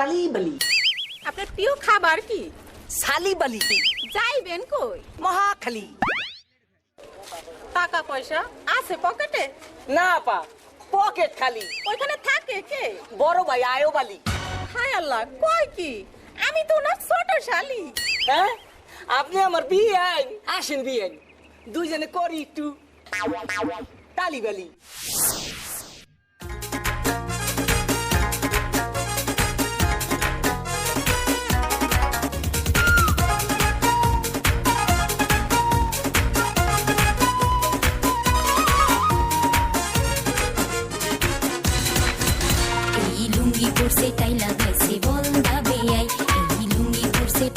তালিবালি। আপনার প্রিয় খাবার কি? সালিবালি। যাইবেন কই? মহাখালী। টাকা পয়সা আছে পকেটে? না পা পকেট খালি। ওইখানে থাকে কে? বড় ভাই আয়ো বালি হায় আল্লাহ কয় কি? আমি তো ওনার ছোট শালি। হ্যাঁ? আপনি আমার বিয়ে আইন আসেন বিয়ে আইন দুইজনে করি একটু। তালিবালি।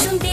শুনতে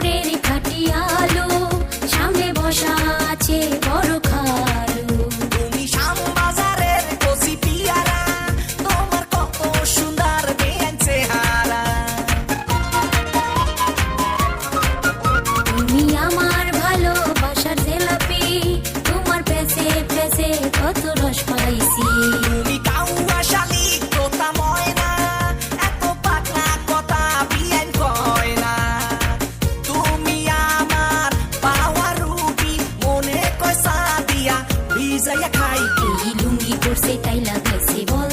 তাই লাগাইছি বল।